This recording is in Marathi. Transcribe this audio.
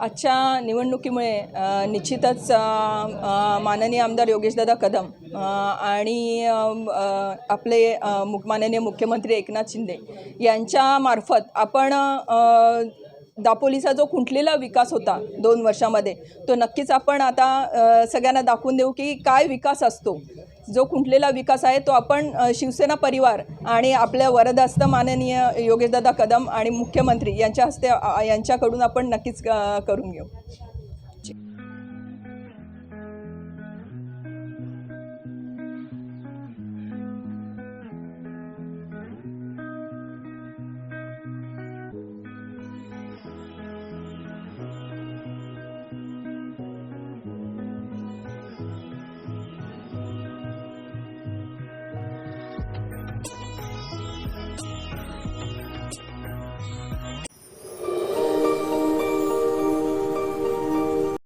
आजच्या निवडणुकीमुळे निश्चितच माननीय आमदार योगेशदादा कदम आणि आपले मुख माननीय मुख्यमंत्री एकनाथ शिंदे यांच्यामार्फत आपण दापोलीचा जो खुंटलेला विकास होता दोन वर्षामध्ये तो नक्कीच आपण आता सगळ्यांना दाखवून देऊ की काय विकास असतो. जो खुंटलेला विकास आहे तो आपण शिवसेना परिवार आणि आपल्या वरदहस्त माननीय योगेशदादा कदम आणि मुख्यमंत्री यांच्या हस्ते यांच्याकडून आपण नक्कीच करून घेऊ.